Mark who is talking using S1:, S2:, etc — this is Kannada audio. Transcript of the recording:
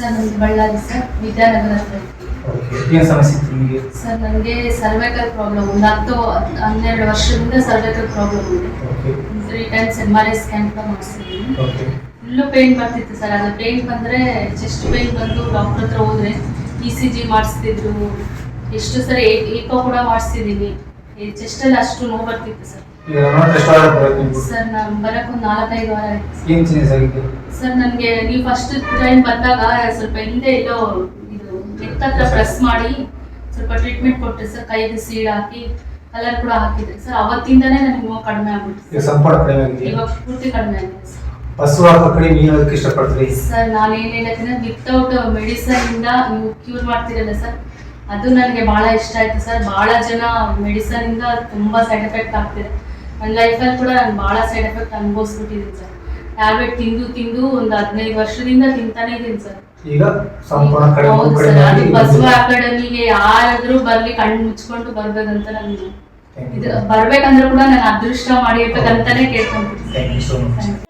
S1: ಸರ್ ನಮ್ದು ಬಳ್ಳಾರಿ ಸರ್ ವಿದ್ಯಾನಗರ ಹತ್ರ.
S2: ಓಕೆ ಏನು ಸಮಸ್ಯೆ ಇತ್ತು ನಿಮಗೆ?
S1: ಸರ್ ನನಗೆ ಸರ್ವೈಕಲ್ ಪ್ರಾಬ್ಲಮ್ ಒಂದು ಹತ್ತು ಹನ್ನೆರಡು ವರ್ಷದಿಂದ ಸರ್ವೈಕಲ್ ಪ್ರಾಬ್ಲಮ್ ಇದೆ
S2: okay
S1: three times M R I scan ಕೂಡ ಮಾಡಿಸಿದ್ದೀನಿ.
S2: ಓಕೆ
S1: ಫುಲ್ಲು ಪೇನ್ ಬರ್ತಿತ್ತು ಸರ್. ಅದು ಪೇನ್ ಬಂದರೆ ಚೆಸ್ಟ್ ಪೇನ್ ಬಂದು ಡಾಕ್ಟರ್ ಹತ್ರ ಹೋದರೆ ಇ ಸಿ ಜಿ ಮಾಡಿಸ್ತಿದ್ರು. ಎಷ್ಟು ಸರಿ ಏಕೋ ಕೂಡ ಮಾಡಿಸ್ತಿದ್ದೀನಿ ಚೆಸ್ಟಲ್ಲಿ ಅಷ್ಟು ನೋವು ಬರ್ತಿತ್ತು ಸರ್.
S2: ಈಗ ನಮ್ಮ ಎಷ್ಟು ವಾರ ಬರೋದು ನಿಮ್ಗೆ?
S1: ಸರ್ ನಾನು ಬರಕ್ ಒಂದು ನಾಲ್ಕೈದು ವಾರ ಆಯ್ತು ಸರ್.
S2: ಏನು ಚೇಂಜಸ್ ಆಗಿದೆ
S1: ಸರ್ ನನಗೆ ನೀವು ಫಸ್ಟ್ ಟೈಮ್ ಬಂದಾಗ ಸ್ವಲ್ಪ ಹಿಂದೆ ಎಲ್ಲೋ ಇದು ನೆಕ್ ಹತ್ರ ಪ್ರೆಸ್ ಮಾಡಿ ಸ್ವಲ್ಪ ಟ್ರೀಟ್ಮೆಂಟ್ ಕೊಟ್ಟೆ ಸರ್. ಕೈಗೆ ಸೀಡ್ ಹಾಕಿ ಕಲರ್ ಕೂಡ ಹಾಕಿದ್ರಿ ಸರ್. ಅವತ್ತಿಂದನೇ ನನಗೆ ನೋವು ಕಡಿಮೆ ಆಗ್ಬಿಟ್ಟು
S2: ಈಗ ಸಂಪೂರ್ಣ ಕಡಿಮೆ ಆಗಿದೆ.
S1: ಇವಾಗ ಪೂರ್ತಿ ಕಡಿಮೆ ಆಗಿದೆ ಸರ್.
S2: ಕಡೆ ಇಷ್ಟಪಡ್ತೀರಿ?
S1: ಸರ್ ನಾನು ಏನು ಹೇಳಕ್ಕೆ ವಿತೌಟ್ ಮೆಡಿಸನ್ ಇಂದ ನೀವು ಕ್ಯೂರ್ ಮಾಡ್ತಿರಲ್ಲ ಸರ್. ಅದು ನನಗೆ ಬಹಳ ಇಷ್ಟ ಆಯ್ತು ಸರ್. ಬಹಳ ಜನ ಮೆಡಿಸನ್ ಇಂದ ತುಂಬಾ ಸೈಡ್ ಎಫೆಕ್ಟ್ ಆಗ್ತಿದೆ. ನನ್ನ ಲೈಫಲ್ಲಿ ಕೂಡ ನಾನು ಬಹಳ ಸೈಡ್ ಎಫೆಕ್ಟ್ ಅನುಭವಿಸ್ಬಿಟ್ಟಿದ್ದೀನಿ ಸರ್. ಟ್ಯಾಬ್ಲೆಟ್ ತಿಂದು ತಿಂದು ಒಂದು ಹದಿನೈದು ವರ್ಷದಿಂದ ತಿಂತಾನೆ ಇದ್ದೀನಿ ಸರ್. ಹೌದು ಸರ್. ಅದು ಬಸವ ಅಕಾಡೆಮಿಗೆ ಯಾರಾದ್ರೂ ಬರ್ಲಿ ಕಣ್ಣು ಮುಚ್ಕೊಂಡು ಬರ್ಬೇಕಂತ ನಾನು ಇದು ಬರ್ಬೇಕಂದ್ರೂ ಕೂಡ ನಾನು ಅದೃಷ್ಟ ಮಾಡಿರ್ಬೇಕಂತಾನೆ ಕೇಳ್ಕೊಂತೀನಿ